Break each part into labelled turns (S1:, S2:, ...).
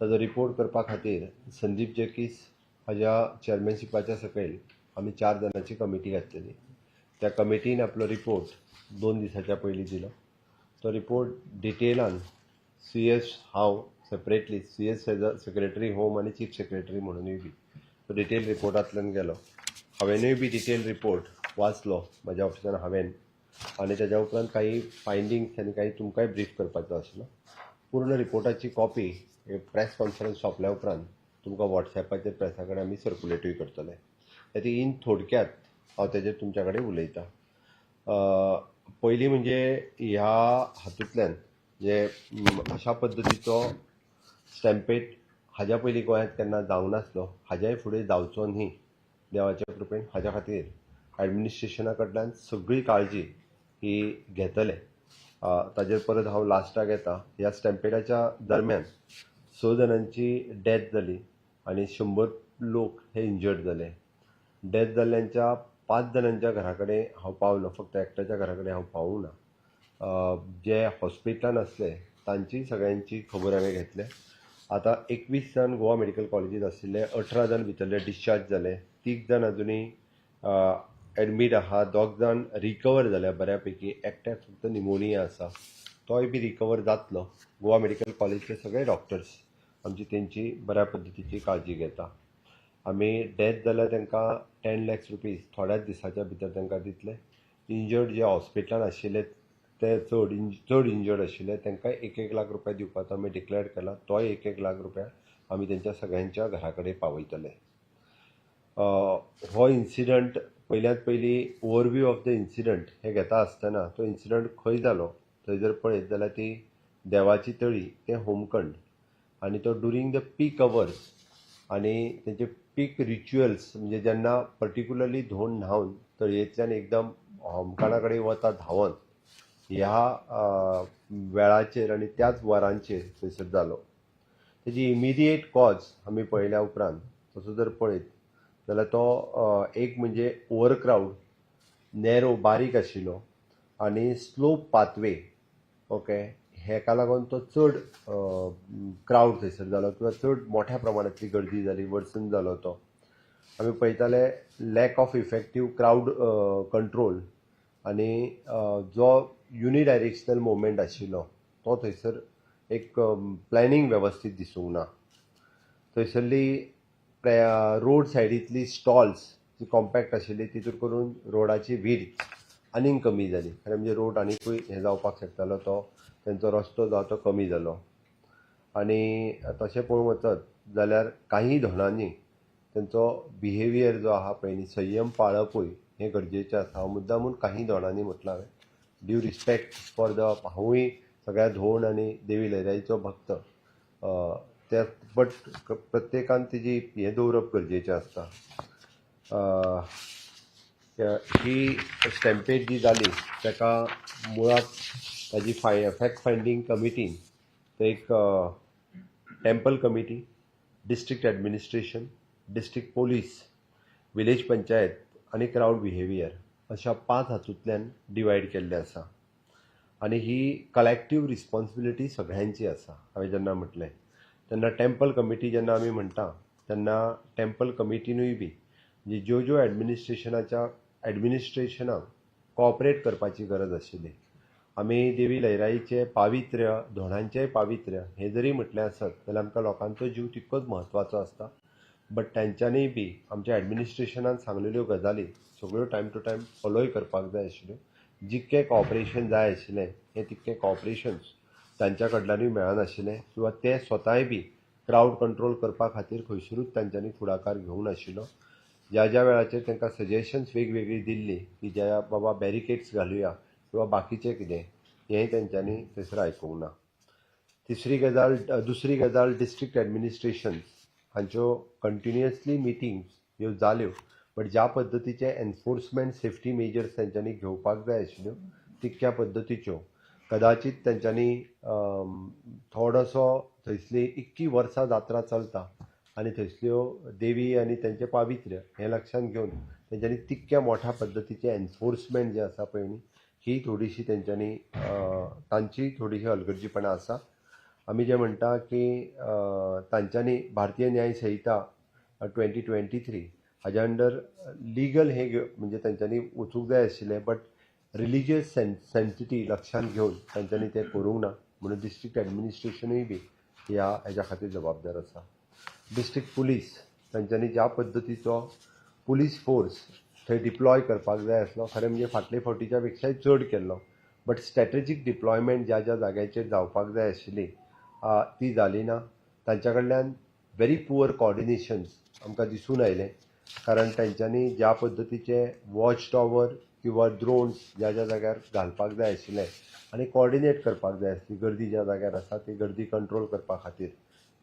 S1: ताजो रिपोर्ट करपा खातीर संदीप जॅकीस हाज्या चॅरमॅनशिपाच्या सकयल आमी चार जाणांची कमिटी घातलेली. त्या कमिटीन आपलो रिपोर्ट दोन दिसाच्या पयलीं दिलो. तो रिपोर्ट डिटेलान सी एस हांव separately C S secretary home आनी चीफ सेक्रेटरी म्हणूनय बी. तो डिटेल रिपोर्टांतल्यान गेलो. हांवेनूय बी डिटेल रिपोर्ट वाचलो म्हज्या ऑफिसान हांवेन. आनी ताज्या उपरांत काही फायंडिंग्स आनी काही तुमकांय ब्रीफ करपाचो आशिल्लो पूर्ण रिपोर्टाची कॉपी प्रेस कॉन्फरन्स सोंपल्या उपरांत तुमकां वॉट्सॅपाचेर प्रेसा कडेन आमी सर्कुलेटूय करतले. ताची इन थोडक्यात हांव तेजेर तुमच्या कडेन उलयतां पयलीं म्हणजे ह्या हातूंतल्यान जे अशा पद्दतीचो स्टॅम्पेट हाज्या पयलीं गोंयांत केन्ना जावं नासलो हाज्याय फुडें जावचो न्ही देवाच्या कृपेन हाज्या खातीर. एडमिनिस्ट्रेशना कडल्यान सगळी काळजी ही घेतले. ताजेर परत हांव लास्टाक येता ह्या स्टॅम्पेडाच्या दरम्यान स जाणांची डॅथ जाली आनी शंबर लोक हे इंजर्ड जाले डॅथ जाल्ल्यांच्या पांच जाणांच्या घरा कडेन हांव पावलो. फक्त एकट्याच्या घरा कडेन हांव पावूंक ना. जे हॉस्पिटलान आसले तांची सगळ्यांची खबर हांवें घेतल्या आतां एकवीस जाण गोवा मेडिकल कॉलेजींत आशिल्ले अठरा जाण भितरले डिस्चार्ज जाले तीग जाण अजुनी एडमीट आहा दोग जाण रिकवर जाल्या बऱ्या पैकी एकट्याक फक्त निमोनिया आसा तोय बी रिकवर जातलो. गोवा मेडिकल कॉलेजचे सगळे डॉक्टर्स आमची तेंची बऱ्या पद्दतीची काळजी घेता. आमी डेथ जाल्यार तांकां टेन लॅक्स रुपीज थोड्याच दिसाच्या भितर तांकां दितले. इंजर्ड जे हॉस्पिटलान आशिल्ले ते चड इंज चड इंजर्ड आशिल्ले तांकां एक एक लाख रुपया दिवपाचो आमी डिक्लेअर केला. तोय एक एक लाख रुपया आमी तेंच्या सगळ्यांच्या घरा कडेन पावयतले हो इन्सिडंट पयल्यांत पयलीं ओवरव्यू ऑफ द इन्सिडंट हे घेता आसतना तो इन्सिडंट खंय जालो थंय जर पळयत जाल्यार ती देवाची तळी ते होमखंड. आनी तो ड्युरींग द पीक अवर्स आनी तेंचे पीक रिच्युअल्स म्हणजे जेन्ना पर्टिक्युलरली धोंड न्हांवन तळयेंतल्यान एकदम होमखंडा कडेन वता धांवन ह्या वेळाचेर आनी त्याच वरांचेर थंयसर जालो. तेजी इमिडिएट कॉज आमी पळयल्या उपरांत तसो जर पळयत जाल्यार तो एक म्हणजे ओवर क्रावड नॅरो बारीक आशिल्लो आनी स्लोप पाथवे ओके? हेका लागून तो चड क्रावड थंयसर जालो किंवां चड मोठ्या प्रमाणांतली गर्दी जाली वर्सन जालो तो. आमी पळयताले lack of effective crowd control आनी जो युनिडायरेक्शनल मुवमेंट आशिल्लो तो थंयसर एक प्लॅनिंग वेवस्थीत दिसूंक ना. थंयसरली रोड सायडींतली स्टॉल्स जी कॉम्पॅक्ट आशिल्ली तितूर करून रोडाची वीड आनीक कमी जाली खरें म्हणजे रोड आनीकूय हें जावपाक शकतालो तो तेंचो रस्तो जो तो कमी जालो आनी तशें पळोवंक वचत जाल्यार काही धोणांनी तेंचो बिहेवियर जो आहा पळय न्ही संयम पाळपूय हें गरजेचें आसा. हांव मुद्दामून काही धोणांनी म्हटलां हांवें. ड्यू रिस्पेक्ट फॉर द हांवूय सगळ्या धोंड आनी देवी लयराईचो भक्त त्या बट प्रत्येकान तेजी हें दवरप गरजेचें आसता ही स्टॅम्पेज जी जाली ताका मुळात ताजी फाय फॅक्ट फायंडींग कमिटीन एक temple committee district administration district police village panchayat आनी क्रावड बिहेवियर अशा पांच हातूंतल्यान डिवायड केल्ले आसा. आनी ही कलेक्टीव रिस्पॉन्सिबिलिटी सगळ्यांची आसा हांवें जेन्ना म्हटलें. तेन्ना टेम्पल कमिटी जेन्ना आमी म्हणटा तेन्ना टेम्पल कमिटीनूय बी म्हणजे ज्यो ज्यो एडमिनिस्ट्रेशनाच्या एडमिनिस्ट्रेशनाक कॉपरेट करपाची गरज आशिल्ली आमी देवी लयराईचें पावित्र्य धोणांचेंय पावित्र्य हें जरी म्हटलें आसत जाल्यार आमकां लोकांचो जीव तितकोच म्हत्वाचो आसता बट तेंच्यांनी बी आमच्या एडमिनिस्ट्रेशनान सांगलेल्यो गजाली सगळ्यो टायम टू टायम फॉलोय करपाक जाय आशिल्ल्यो. जितकें कॉपरेशन जाय आशिल्लें हें तितकें कॉपरेशन्स तांच्या कडल्यानूय मेळनाशिल्लें किंवा ते स्वताय बी क्रावड कंट्रोल करपा खातीर खंयसरूच तांच्यांनी फुडाकार घेवंक नाशिल्लो ज्या ज्या वेळाचेर तांकां सजेशन्स वेगवेगळी दिल्ली की ज्या बाबा बॅरिकेड्स घालुया किंवा बाकीचें कितें हेंय तेंच्यांनी थंयसर आयकूंक ना. तिसरी गजाल दुसरी गजाल डिस्ट्रिक्ट एडमिनिस्ट्रेशन हांच्यो कंटिन्युअसली मिटींग्स ह्यो जाल्यो बट ज्या पद्दतीचे एनफोर्समेंट सेफ्टी मेजर्स तेंच्यांनी घेवपाक जाय आशिल्ल्यो तितक्या पद्दतीच्यो कदाचित तेंच्यांनी थोडोसो थंयसली इतकी वर्सां जात्रा चलता आनी थंयसल्यो देवी आनी तेंचें पावित्र्य हें लक्षांत घेवन तेंच्यांनी तितक्या मोठ्या पद्दतीचें एनफोर्समेंट जें आसा पळय न्ही ही थोडीशी तेंच्यांनी तांची थोडीशी हलगर्जीपणां आसा आमी जें म्हणटा की तांच्यांनी Bharatiya Nyaya Sanhita twenty twenty three हाज्या अंडर लिगल हे घेव म्हणजे तेंच्यांनी वचूंक जाय आशिल्लें बट रिलिजियस सेन सेन्सिटी लक्षांत घेवन तांच्यांनी तें करूंक ना म्हणून डिस्ट्रिक्ट एडमिनिस्ट्रेशनूय बी ह्या हेज्या खातीर जबाबदार आसा डिस्ट्रिक्ट पुलीस तांच्यांनी ज्या पद्दतीचो पुलीस फोर्स थंय डिप्लॉय करपाक जाय आसलो खरें म्हणजे फाटले फावटीच्या पेक्षाय चड केल्लो बट स्ट्रॅटेजीक डिप्लॉयमेंट ज्या ज्या जाग्याचेर जावपाक जाय आशिल्ली ती जाली ना. तांच्या कडल्यान व्हेरी पुअर कॉर्डिनेशन्स आमकां दिसून आयलें. कारण तांच्यांनी ज्या पद्दतीचे वॉच टॉवर किंवा ड्रोन्स ज्या ज्या जाग्यार घालपाक जाय आशिल्ले आनी कॉर्डिनेट करपाक जाय आसली गर्दी ज्या जाग्यार आसा ती गर्दी कंट्रोल करपा खातीर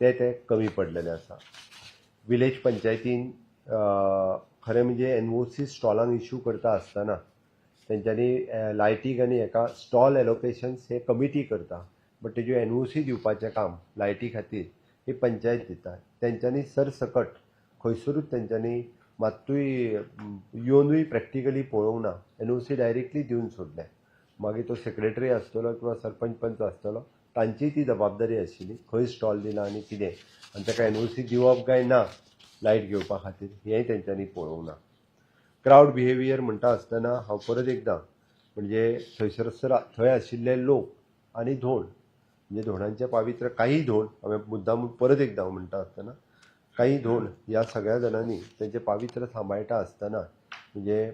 S1: ते ते कमी पडलेले आसा. विलेज पंचायतीन खरें म्हणजे एन ओ सी स्टॉलांक इश्यू करता आसतना तेंच्यांनी लायटीक आनी हेका स्टॉल एलोकेशन्स हे कमिटी करता. बट तेज्यो एन ओ सी दिवपाचें काम लायटी खातीर ही पंचायत दिता. तेंच्यांनी सरसकट खंयसरूच तेंच्यांनी मात्तूय येवनूय प्रॅक्टिकली पळोवंक ना एन ओ सी डायरेक्टली दिवन सोडले मागीर तो सेक्रेटरी आसतलो किंवा सरपंच पंच आसतलो तांची ती जबाबदारी आशिल्ली खंय स्टॉल दिला आनी कितें? आनी ताका एन ओ सी दिवप काय ना लायट घेवपा खातीर हेंय तेंच्यांनी पळोवंक ना क्रावड बिहेवियर म्हणटा आसतना हांव परत एकदां म्हणजे थंयसर थंय आशिल्ले लोक आनी धोंड म्हणजे धोंडांचे पावित्र काही धोंड हांवें मुद्दाम परत एकदां म्हणटा आसतना काही धोंड ह्या सगळ्या जाणांनी त्यांचे पावित्र सांबाळटा आसतना म्हणजे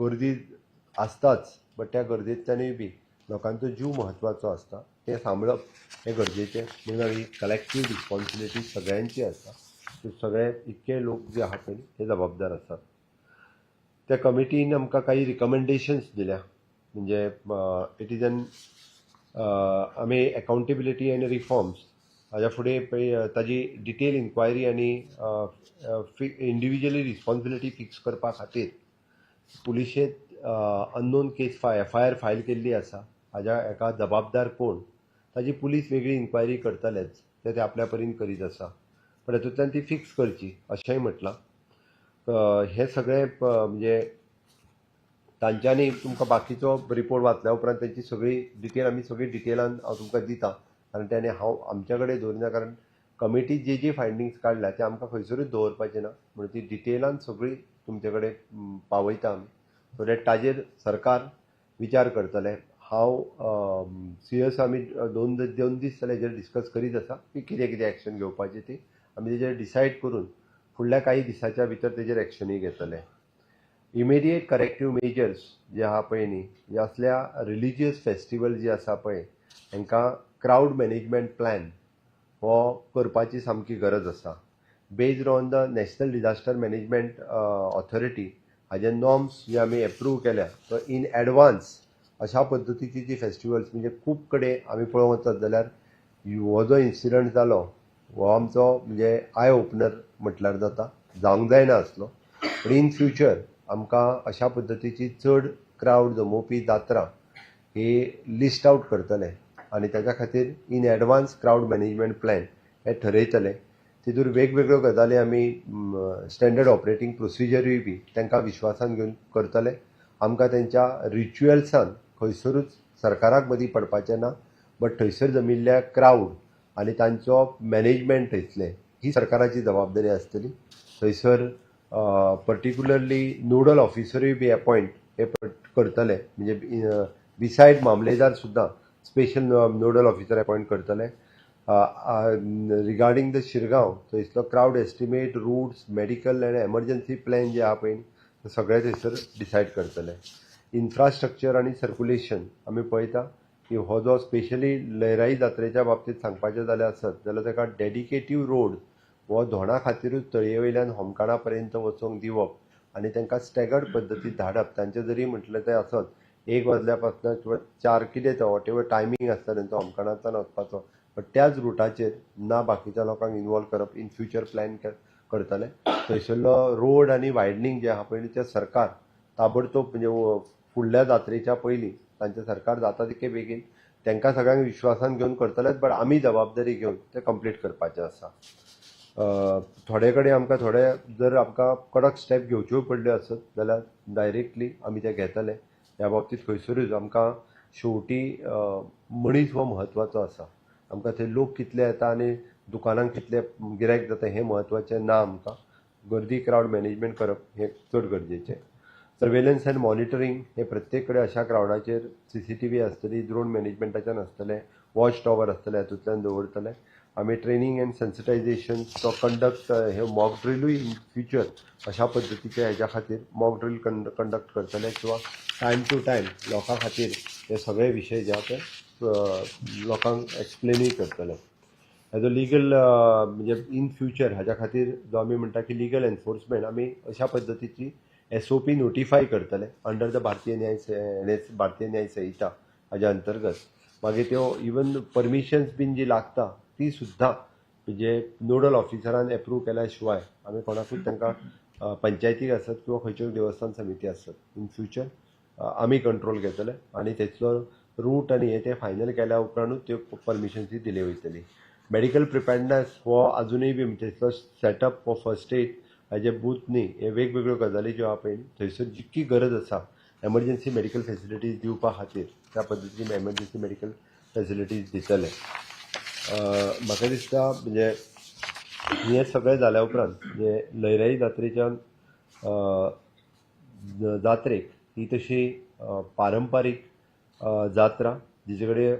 S1: गर्दी आसताच बट त्या गर्देंतल्यानूय बी लोकांचो जीव म्हत्वाचो आसता तें सांबाळप हें गरजेचें म्हणून ही कलेक्टीव रिस्पॉन्सिबिलिटी सगळ्यांची आसता सगळे इतके लोक जे आहा पळय ते जबाबदार आसात त्या कमिटीन आमकां काही रिकमेंडेशन्स दिल्या. म्हणजे इट इज एन आमी एकाउंटेबिलिटी एंड रिफॉर्म्स यापुढे फुडें ताजी डिटेल इन्क्वायरी आनी इंडिविज्युअली रिस्पॉन्सिबिलिटी फिक्स करपा खातीर पुलिशेत unknown case five F I R file केल्ली आसा. हाज्या एका जबाबदार कोण ताजी पुलीस वेगळी इन्क्वायरी करतलेच ते ते आपल्या परीन करीत आसा. पण हातूंतल्यान ती फिक्स करची अशेंय म्हटलां. हे सगळे म्हणजे तांच्यांनी तुमकां बाकीचो रिपोर्ट वाचल्या उपरांत तेंची सगळी डिटेल आमी सगळी डिटेलान हांव तुमकां दितां. कारण त्याने हांव आमच्या कडेन दवरिना कारण कमिटी जी जी फायंडिंग्स काडल्या ते आमकां खंयसरूच दवरपाचें ना. म्हणून ती डिटेलान सगळी तुमचे कडेन पावयता आमी. सो दॅट ताजेर सरकार विचार करतले. हांव सिरियस आमी दोन दोन दीस जाले हेजेर डिस्कस करीत आसा की कितें कितें एक्शन घेवपाची ती. आमी तेजेर डिसायड करून फुडल्या काही दिसाच्या भितर तेजेर एक्शनूय घेतले. इमिडिएट करेक्टीव मेजर्स जे आहा पळय न्ही जे असल्या रिलिजियस फेस्टिवल जे आसा पळय हांकां क्रावड मॅनेजमेंट प्लॅन हो करपाची सामकी गरज आसा. Based on the national disaster management authority हाजे नॉर्म्स जे आमी एप्रूव केल्या तो इन एडवान्स अशा पद्दतीची जी फेस्टिवल्स म्हणजे खूब कडेन आमी पळोवंक वचत जाल्यार हो जो इन्सिडंट जालो हो आमचो म्हणजे आय ओपनर म्हटल्यार जाता जावंक जायना आसलो पण इन फ्युचर आमकां अशा पद्दतीची चड क्रावड जमोवपी जात्रा ही लिस्ट आउट करतले. आनी ताच्या खातीर in advance crowd management plan हे ठरयतले. तितूर वेगवेगळ्यो गजाली आमी स्टँडर्ड ऑपरेटींग प्रोसिजरूय बी तांकां विश्वासान घेवन करतले. आमकां तेंच्या रिच्युअल्सान खंयसरूच सरकाराक मदीं पडपाचें ना बट थंयसर जमिल्ल्या क्रावड आनी तांचो मॅनेजमेंट थंयसले ही सरकाराची जबाबदारी आसतली. थंयसर पर्टिक्युलरली नोडल ऑफिसरूय बी अपॉयंट हे करतले. म्हणजे बिसायड मामलेदार सुद्दां स्पेशल नोडल ऑफिसर अपॉयंट करतले रिगार्डींग द शिरगांव थंयसलो क्रावड एस्टिमेट रुट्स मेडिकल आनी एमर्जन्सी प्लॅन जे आहा पळय सगळे थंयसर डिसायड करतले इन्फ्रास्ट्रक्चर आनी सर्कुलेशन आमी पळयता की हो जो स्पेशली लयराई जात्रेच्या बाबतींत सांगपाचें जाल्यार आसत जाल्यार ताका डेडिकेटीव रोड हो धोणा खातीरूच तळये वयल्यान होमकाणा पर्यंत वचूंक दिवप आनी तांकां स्टॅगर्ड पद्दतीन धाडप तांचें जरी म्हटलें तें आसत एक वाजल्यापासून किंवा चार कितें तो वॉट एवर टायमींग आसता तेंचो होमकाणांतल्यान वचपाचो बट त्याच रुटाचेर ना बाकीच्या लोकांक इनवॉल्व करप इन फ्युचर प्लॅन करतले. थंयसरलो रोड आनी वायडनींग जे आहा पयली तें सरकार ताबडतोब म्हणजे फुडल्या जात्रेच्या पयलीं तांचें सरकार जाता तितके बेगीन. तांकां सगळ्यांक विश्वासान घेवन करतलेच बट आमी जबाबदारी घेवन तें कंप्लीट करपाचें आसा थोडे कडेन आमकां थोडे जर आमकां कडक स्टेप घेवच्यो पडल्यो आसत जाल्यार डायरेक्टली आमी ते घेतले. ह्या बाबतींत खंयसरूच आमकां शेवटी मनीस हो म्हत्वाचो आसा. आमकां थंय लोक कितले येता आनी दुकानांक कितले गिरायक जाता हें म्हत्वाचें ना आमकां. गर्दी क्रावड मॅनेजमेंट करप हें चड गरजेचें. सर्वेलन्स एंड मॉनिटरींग हें प्रत्येक कडेन अशा क्रावडाचेर सी सी टी व्ही आसतली ड्रोन मॅनेजमेंटाच्यान आसतलें वॉच टॉवर आसतलें हातूंतल्यान दवरतले. आमी ट्रेनींग एंड सेन्सिटायझेशन तो कंडक्ट हे मॉक ड्रिलूय इन फ्युचर अशा पद्दतीचे हेज्या खातीर मॉक ड्रील कंडक्ट करतले किंवा टायम टू टायम लोकां खातीर हे सगळे विशय जे आहा ते लोकांक एक्सप्लेनूय करतले. एज अ लिगल म्हणजे इन फ्युचर हाज्या खातीर जो आमी म्हणटा की लिगल एनफोर्समेंट आमी अशा पद्दतीची एस ओ पी नोटिफाय करतले अंडर द भारतीय न्याय भारतीय न्याय संहिता हाज्या अंतर्गत. मागीर त्यो इवन परमिशन्स बीन जी लागता ती सुद्दां म्हणजे नोडल ऑफिसरान एप्रूव केल्या शिवाय आमी कोणाकूच तांकां पंचायतीक आसत किंवा खंयच्यो देवस्थान समिती आसत इन फ्युचर आमी कंट्रोल घेतले आनी तेचो रूट आनी हे ते फायनल केल्या उपरांतूच त्यो परमिशन्स दिली वयतली मेडिकल प्रिपेर्डनेस हो अजुनूय बी तेचो सेटअप हो फर्स्ट एड हाजे बूथ न्ही हे वेगवेगळ्यो गजाली ज्यो आहा पळय थंयसर जितकी गरज आसा एमर्जन्सी मेडिकल फेसिलिटीज दिवपा खातीर त्या पद्दतीन एमर्जन्सी मेडिकल फेसिलिटीज दितले. म्हाका दिसता म्हणजे हें सगळें जाल्या उपरांत म्हणजे लयराई जात्रेच्यान जात्रेक ही तशी पारंपारीक जात्रा जिचे कडेन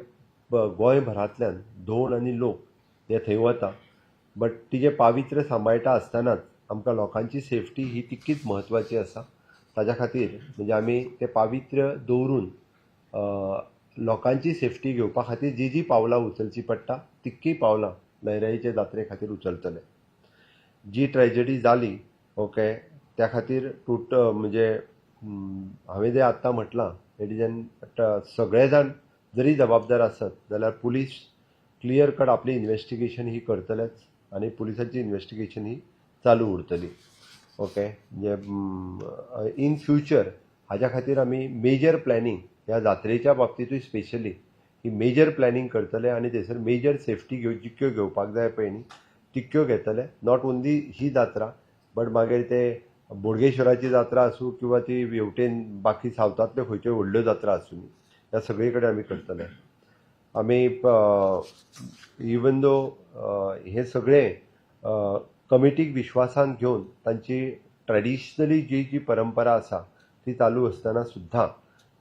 S1: गोंयभरांतल्यान धोल आनी लोक हे थंय वता. बट तिजें पावित्र्य सांबाळटा आसतनाच आमकां लोकांची सेफ्टी ही तितकीच म्हत्वाची आसा. ताज्या खातीर म्हणजे आमी तें पावित्र्य दवरून लोकांची सेफ्टी घेवपा खातीर जी जी पावलां उचलची पडटा तितकी पावलां लयराईचे जात्रे खातीर उचलतले. जी ट्रॅजडी जाली ओके त्या खातीर टूट म्हणजे हांवें जें आत्तां म्हटलां इट इज एन सगळे जाण जरी जबाबदार आसत जाल्यार पुलीस क्लियर कट आपली इन्वेस्टिगेशन ही करतलेच आनी पुलिसांची इन्वेस्टिगेशन ही चालू उरतली. ओके म्हणजे इन फ्युचर हाज्या खातीर आमी मेजर प्लॅनिंग ह्या जात्रेच्या बाबतींतूय स्पेशली ही मेजर प्लॅनिंग करतले आनी थंयसर मेजर सेफ्टी घेव जितक्यो घेवपाक जाय पळय न्ही तितक्यो घेतले. नॉट ओन्ली ही जात्रा बट मागीर ते बोडगेश्वराची जात्रा आसूं किंवा ती हेवटेन बाकी सावथांतल्यो खंयच्यो व्हडल्यो जात्रा आसूं ह्या सगळे कडेन आमी करतले आमी इवन दो हे सगळे कमिटीक विश्वासान घेवन तांची ट्रेडिशनली जी जी परंपरा आसा ती चालू आसतना सुद्दां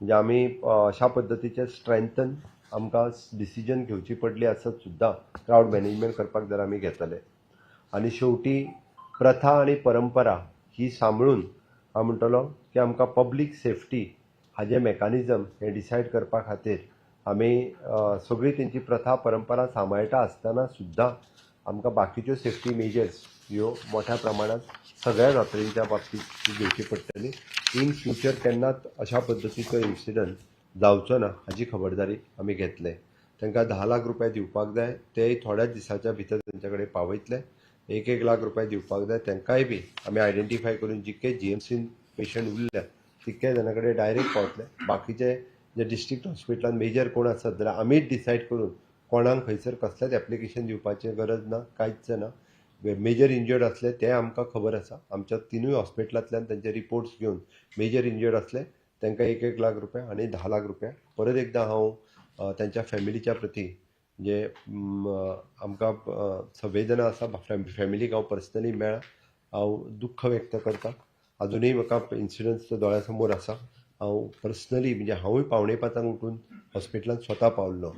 S1: म्हणजे आमी अशा पद्दतीचे स्ट्रेंथन आमकां डिसिजन घेवची पडली आसत सुद्दां क्रावड मॅनेजमेंट करपाक जर आमी घेतले. आनी शेवटी प्रथा आनी परंपरा ही सांबाळून हांव म्हणटलो की आमकां पब्लीक सेफ्टी हाजे मॅकानिजम हे डिसायड करपा खातीर आमी सगळीं सगळी तेंची प्रथा परंपरा सांबाळटा आसतना सुद्दां आमकां बाकीच्यो सेफ्टी मेजर्स ह्यो मोठ्या प्रमाणांत सगळ्या जात्रेच्या बाबतींत घेवची पडटली. इन फ्युचर केन्नाच अशा पद्दतीचो इन्सिडंट जावचो ना हाची खबरदारी आमी घेतले तांकां धा लाख रुपया दिवपाक जाय तेय थोड्याच दिसाच्या भितर तांच्या कडेन पावयतले. एक एक लाख रुपया दिवपाक जाय तांकांय बी आमी आयडेंटिफाय करून जितके जी एम सीन पेशंट उरल्या तितके जाणां कडेन डायरेक्ट पावतले. बाकीचे जे डिस्ट्रिक्ट हॉस्पिटलान मेजर कोण आसात जाल्यार आमीच डिसायड करून कोणाक खंयसर कसलेंच एप्लिकेशन दिवपाची गरज ना कांयच ना. मेजर इंजर्ड असले ते आमकां खबर आसा. आमच्या तिनूय हॉस्पिटलांतल्यान तेंचे रिपोर्ट्स घेवन मेजर इंजर्ड असले तांकां एक एक लाख रुपया आनी धा लाख रुपया. परत एकदां हांव तांच्या फॅमिलीच्या प्रती जे आमकां संवेदना आसा फॅमिलीक हांव पर्सनली मेळ्ळां हांव दुख्ख व्यक्त करतां. अजुनूय म्हाका इन्सिडंट्स दोळ्या समोर आसा. हांव पर्सनली म्हणजे हांवूय पावणे पांचांक उठून हॉस्पिटलांत स्वता पावल्लो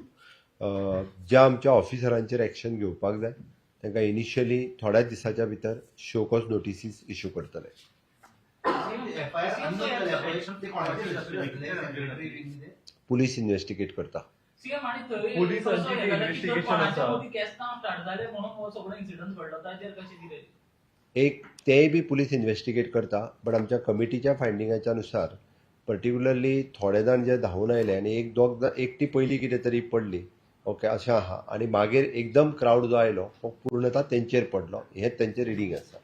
S1: ज्या आमच्या ऑफिसरांचेर एक्शन घेवपाक जाय तांकां इनिशियली थोड्याच दिसाच्या भितर शो कॉज नोटिसीस इश्यू करतले. पुलीस इन्व्हेस्टिगेट करता.
S2: हे हो
S1: एक तेय बी पुलीस इन्व्हेस्टिगेट करता बट आमच्या कमिटीच्या फायंडिंगाच्या नुसार पर्टिक्युलरली थोडे जाण जे धांवून आयले आनी एक दोग जाण एकटी पयली कितें तरी पडली ओके अशें आहा आनी मागीर एकदम क्रावड जो आयलो हो पूर्णता तेंचेर पडलो. हें तेंचें रिडींग आसा
S3: ते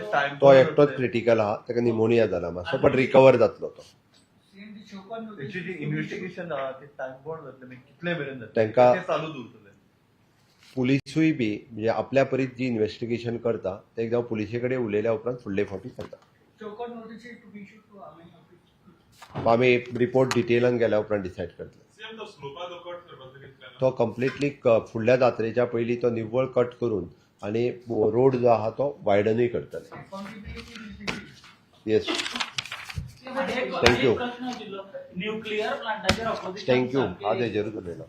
S2: तो.
S1: तो एकटोच. क्रिटिकल आहा. ताका निमोनिया जाला मातसो बट रिकवर जातलो तो.
S3: ते म्हणजे
S1: तांकां-
S3: ते उरतले
S1: पुलिसूय बी म्हणजे आपल्या परीत जी इन्व्हेस्टिगेशन करता ते एकदां पुलिशे कडेन उलयल्या उपरांत फुडले फावटी करता.
S4: आमी
S1: रिपोर्ट डिटेलान गेल्या उपरांत डिसायड करतले.
S5: तो
S1: कम्प्लिटली फुडल्या जात्रेच्या पयलीं तो निव्वळ कट करून आनी रोड जो आहा तो वायडनूय करतले येस Thank you.
S2: प्रश्न आशिल्लो न्यूक्लियर प्लांटाचेर
S1: थँक्यू हांव तेजेरूच उलयलो